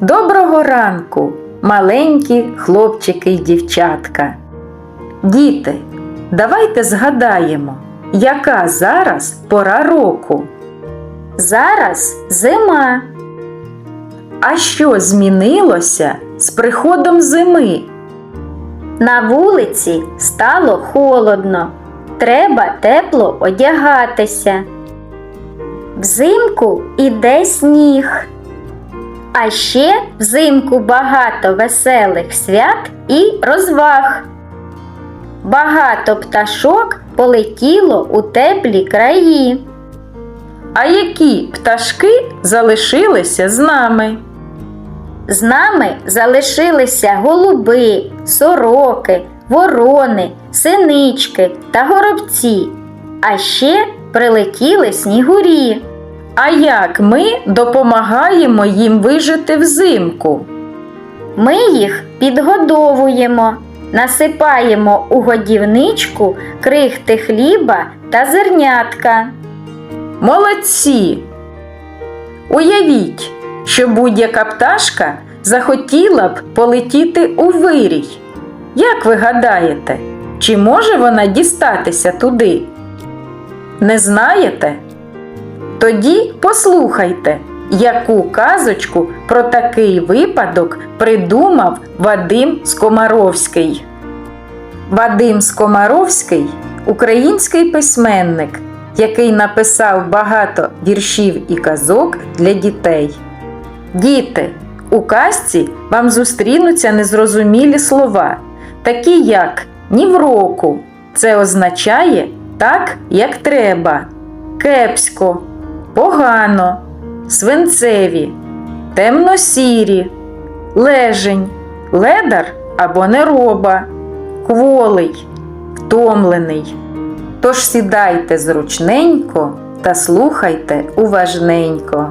Доброго ранку, маленькі хлопчики й дівчатка. Діти, давайте згадаємо, яка зараз пора року. Зараз зима. А що змінилося з приходом зими? На вулиці стало холодно. Треба тепло одягатися. Взимку іде сніг. А ще взимку багато веселих свят і розваг. Багато пташок полетіло у теплі краї. А які пташки залишилися з нами? З нами залишилися голуби, сороки, ворони, синички та горобці, а ще прилетіли снігурі. А як ми допомагаємо їм вижити взимку? Ми їх підгодовуємо, насипаємо у годівничку крихти хліба та зернятка. Молодці! Уявіть, що будь-яка пташка захотіла б полетіти у вирій. Як ви гадаєте, чи може вона дістатися туди? Не знаєте? Тоді послухайте, яку казочку про такий випадок придумав Вадим Скомаровський. Вадим Скомаровський український письменник, який написав багато віршів і казок для дітей. Діти, у казці вам зустрінуться незрозумілі слова, такі як ні в року. Це означає так, як треба, кепсько, погано, свинцеві, темно-сірі, лежень, ледар або нероба, кволий, втомлений. Тож сідайте зручненько та слухайте уважненько.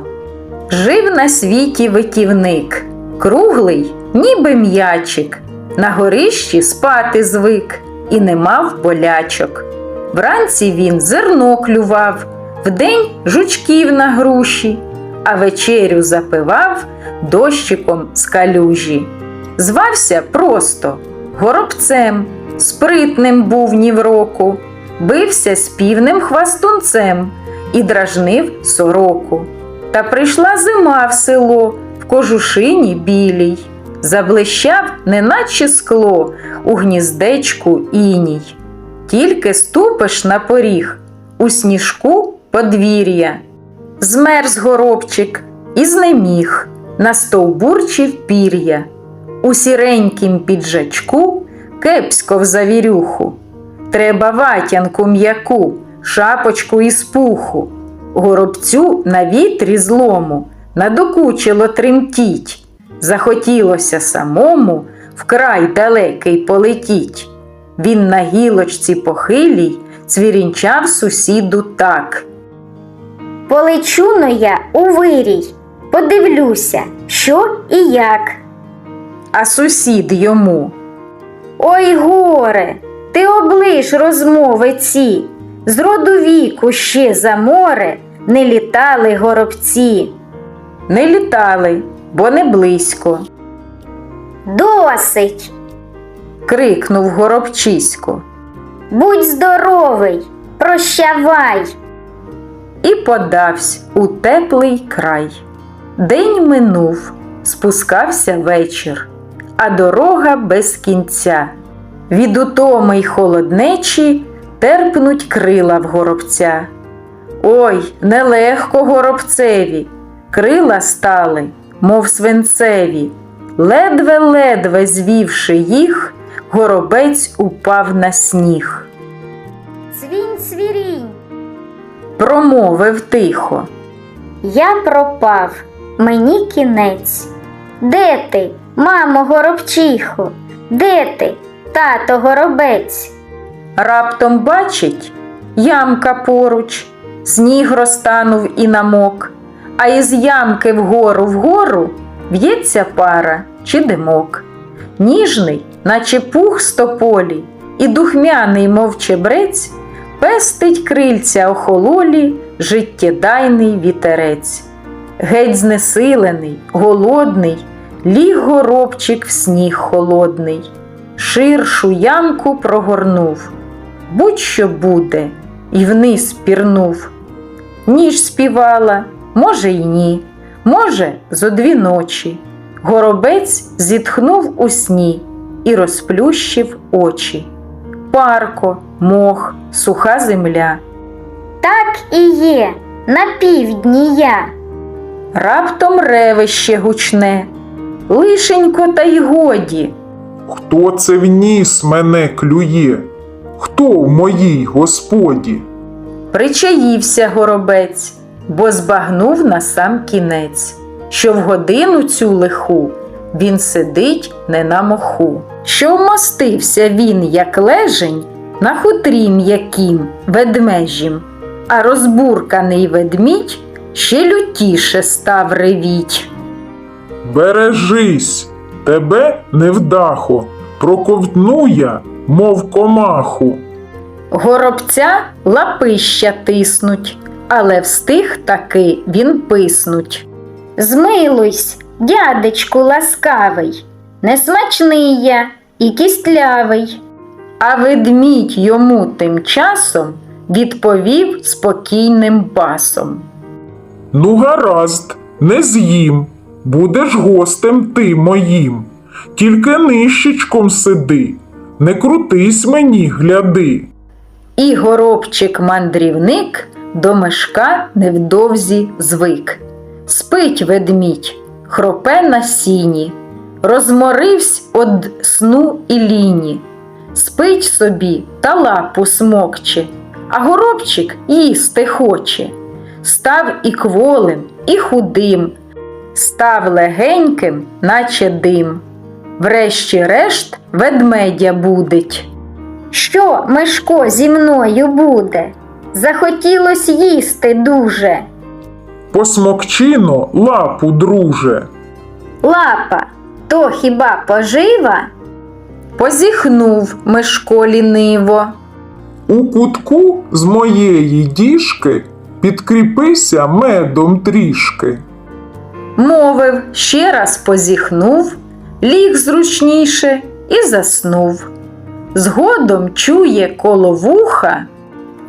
Жив на світі витівник, круглий, ніби м'ячик, на горищі спати звик і не мав болячок. Вранці він зерно клював, вдень жучків на груші, а вечерю запивав дощиком з калюжі. Звався просто горобцем, спритним був ні в року, бився з півним хвастунцем і дражнив сороку. Та прийшла зима в село в кожушині білій, заблищав, неначе скло у гніздечку іній. Тільки ступиш на поріг у сніжку подвір'я. Змерз горобчик і знеміг, настовбурчив пір'я. У сіренькім піджачку кепсько в завірюху. Треба ватянку м'яку, шапочку із пуху. Горобцю на вітрі злому надокучило тремтіть. Захотілося самому вкрай далекий полетіть. Він на гілочці похилій цвірінчав сусіду так. Полечу но я у вирій, подивлюся, що і як. А сусід йому. Ой, горе, ти облиш розмови ці, з роду віку ще за море не літали горобці. Не літали, бо не близько. Досить, крикнув горобчисько. будь здоровий, прощавай. І подавсь у теплий край. День минув, спускався вечір, а дорога без кінця. Від утоми й холоднечі терпнуть крила в горобця. Ой, нелегко горобцеві, крила стали, мов свинцеві. Ледве-ледве звівши їх, горобець упав на сніг. Цвінь цвірінь. Промовив тихо. Я пропав, мені кінець. Де ти, мамо горобчихо? Де ти, тато горобець? Раптом бачить ямка поруч, сніг розтанув і намок, а із ямки вгору вгору в'ється пара чи димок. Ніжний, наче пух з тополі, і духмяний, мов чебрець, пестить крильця охололі життєдайний вітерець. Геть знесилений, голодний, ліг горобчик в сніг холодний, ширшу ямку прогорнув. Будь-що буде, і вниз пірнув. Ніж співала, може, й ні, може, зо дві ночі. Горобець зітхнув у сні і розплющив очі. Парко, мох, суха земля. Так і є, на півдні я. Раптом ревище гучне. Лишенько та й годі. Хто це в ніс мене клює? Хто в моїй господі? Причаївся горобець, бо збагнув на сам кінець, що в годину цю лиху він сидить не на моху. Що вмостився він, як лежень, на хутрі м'якім ведмежім, а розбурканий ведмідь ще лютіше став ревіть. Бережись, тебе невдахо, проковтну я, мов комаху. Горобця лапища тиснуть, але встиг таки він писнуть. Змилуйсь, дядечку ласкавий, несмачний я і кістлявий. А ведмідь йому тим часом відповів спокійним басом. Ну, гаразд, не з'їм, будеш гостем ти моїм. Тільки нищечком сиди, не крутись мені, гляди. І горобчик-мандрівник до мешка невдовзі звик. Спить ведмідь, хропе на сіні, розморивсь од сну і ліні, спить собі та лапу смокче, а горобчик їсти хоче. Став і кволим, і худим, став легеньким, наче дим. Врешті-решт ведмедя будить. Що, Мишко, зі мною буде? Захотілось їсти дуже. Посмокчино лапу, друже. Лапа, то хіба пожива? Позіхнув Мишко ліниво. У кутку з моєї діжки підкріпися медом трішки. Мовив, ще раз позіхнув, ліг зручніше і заснув. Згодом чує коло вуха,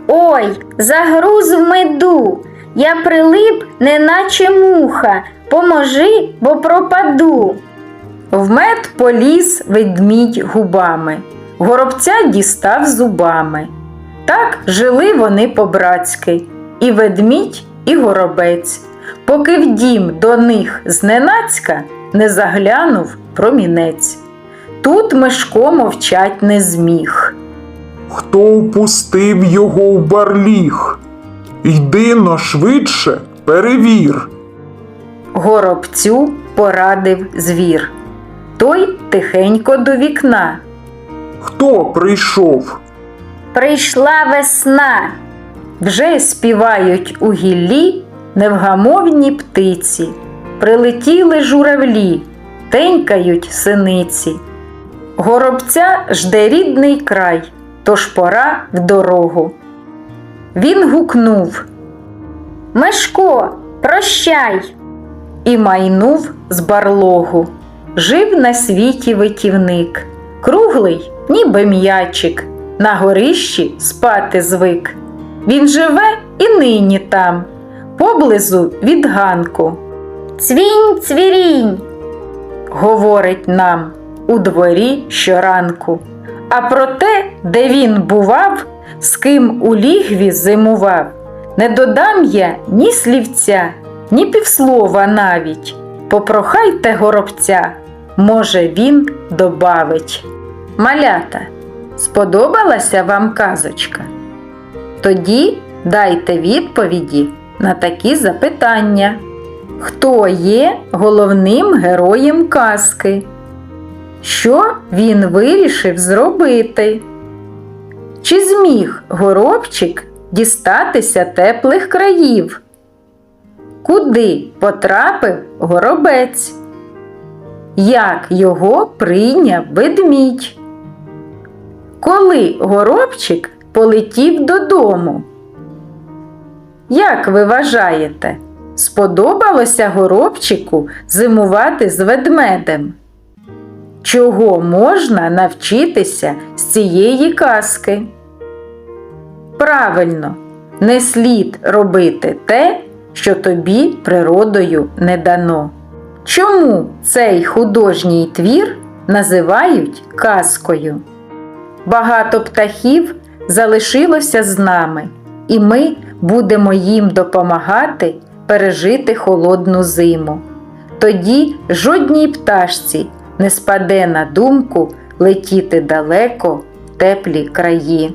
Ой, загруз в меду, я прилип, неначе муха. Поможи, бо пропаду. в мед поліз ведмідь губами, горобця дістав зубами. Так жили вони по-братськи, і ведмідь, і горобець, поки в дім до них зненацька не заглянув промінець. Тут Мишко мовчать не зміг. Хто впустив його в барліг? Йди но швидше, перевір. Горобцю порадив звір. Той тихенько до вікна. Хто прийшов? Прийшла весна. Вже співають у гіллі невгамовні птиці, прилетіли журавлі, тенькають синиці. Горобця жде рідний край, тож пора в дорогу. Він гукнув Мишко, прощай. і майнув з барлогу. Жив на світі витівник, круглий, ніби м'ячик, на горищі спати звик. Він живе і нині там, поблизу від ганку, Цвінь, цвірінь. говорить нам у дворі щоранку. А про те, де він бував, з ким у лігві зимував, не додам я ні слівця, ні півслова навіть. Попрохайте горобця, може, він добавить. Малята, сподобалася вам казочка? Тоді дайте відповіді на такі запитання. Хто є головним героєм казки? Що він вирішив зробити? Чи зміг горобчик дістатися теплих країв? Куди потрапив горобець? Як його прийняв ведмідь? Коли горобчик полетів додому? Як ви вважаєте, сподобалося горобчику зимувати з ведмедем? Чого можна навчитися з цієї казки? Правильно, не слід робити те, що тобі природою не дано. Чому цей художній твір називають казкою? Багато птахів залишилося з нами, і ми будемо їм допомагати пережити холодну зиму. Тоді жодній пташці не спаде на думку летіти далеко в теплі краї.